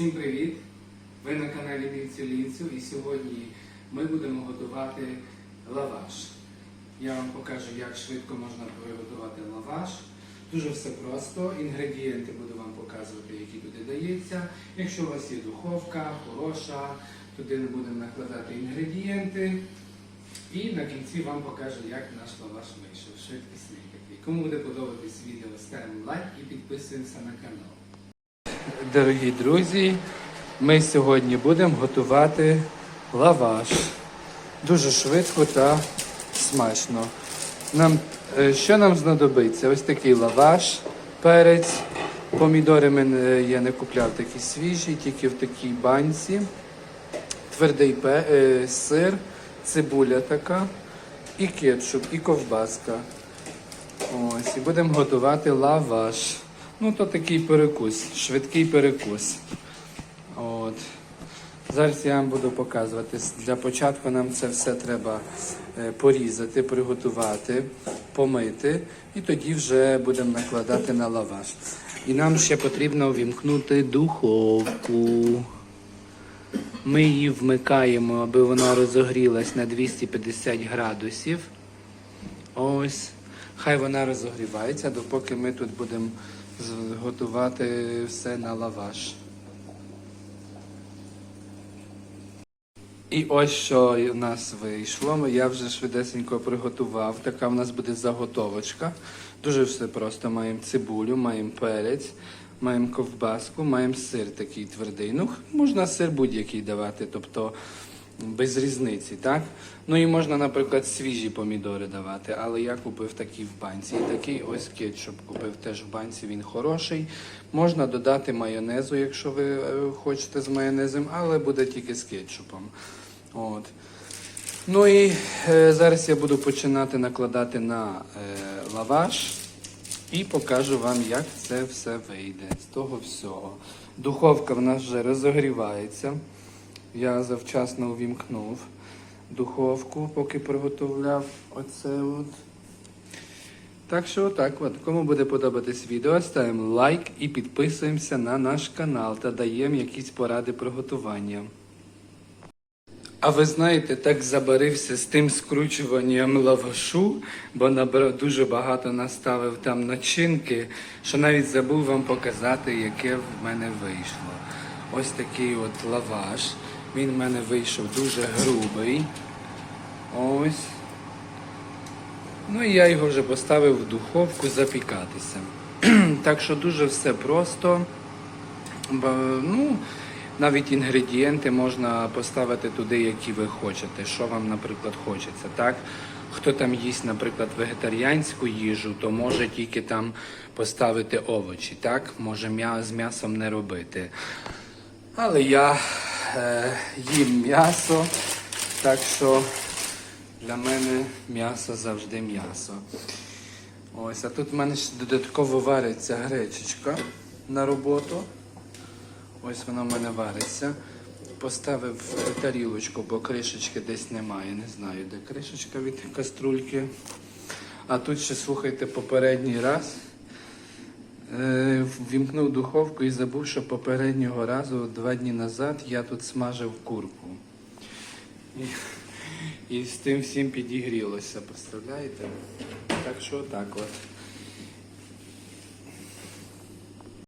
Всім привіт! Ви на каналі Лінцю Лінцю і сьогодні ми будемо готувати лаваш. Я вам покажу, як швидко можна приготувати лаваш. Дуже все просто. Інгредієнти буду вам показувати, які туди дається. Якщо у вас є духовка, хороша, туди не будемо накладати інгредієнти. І на кінці вам покажу, як наш лаваш вийшов. Швидкісний такий. Кому буде подобатись відео, ставимо лайк і підписуємося на канал. Дорогі друзі, ми сьогодні будемо готувати лаваш. Дуже швидко та смачно. Нам, е, що нам знадобиться? Ось такий лаваш, перець. Помідори мене, я не купляв такі свіжі, тільки в такій банці. Твердий е, сир, цибуля така, і кетчуп, і ковбаска. Ось, і будемо готувати лаваш. Ну, то такий перекус, швидкий перекус. От. Зараз я вам буду показувати. Для початку нам це все треба е, порізати, приготувати, помити, і тоді вже будемо накладати на лаваш. І нам ще потрібно вімкнути духовку. Ми її вмикаємо, аби вона розогрілась на 250 градусів. Ось. Хай вона розогрівається, допоки ми тут будемо з- готувати все на лаваш. І ось що у нас вийшло. Я вже швидесенько приготував. Така в нас буде заготовочка. Дуже все просто. Маємо цибулю, маємо перець, маємо ковбаску, маємо сир такий твердий. Ну, можна сир будь-який давати, тобто без різниці, так? Ну і можна, наприклад, свіжі помідори давати, але я купив такий в банці. І такий ось кетчуп купив теж в банці, він хороший. Можна додати майонезу, якщо ви е, хочете з майонезом, але буде тільки з кетчупом. От. Ну і е, зараз я буду починати накладати на е, лаваш і покажу вам, як це все вийде з того всього. Духовка в нас вже розогрівається. Я завчасно увімкнув духовку, поки приготовляв оце от. Так що отак от. Кому буде подобатись відео, ставимо лайк і підписуємося на наш канал та даємо якісь поради приготування. А ви знаєте, так забарився з тим скручуванням лавашу, бо дуже багато наставив там начинки, що навіть забув вам показати, яке в мене вийшло. Ось такий от лаваш. Він в мене вийшов дуже грубий. Ось. Ну і я його вже поставив в духовку запікатися. так що дуже все просто. Ну, навіть інгредієнти можна поставити туди, які ви хочете. Що вам, наприклад, хочеться. Так? Хто там їсть, наприклад, вегетаріанську їжу, то може тільки там поставити овочі. Так? Може м'я- з м'ясом не робити. Але я їм м'ясо, так що для мене м'ясо завжди м'ясо. Ось, а тут в мене ще додатково вариться гречечка на роботу. Ось вона в мене вариться. Поставив тарілочку, бо кришечки десь немає. Не знаю, де кришечка від каструльки. А тут ще, слухайте, попередній раз. Е, Вімкнув духовку і забув, що попереднього разу, два дні назад, я тут смажив курку. І, і з тим всім підігрілося, представляєте? Так що так от.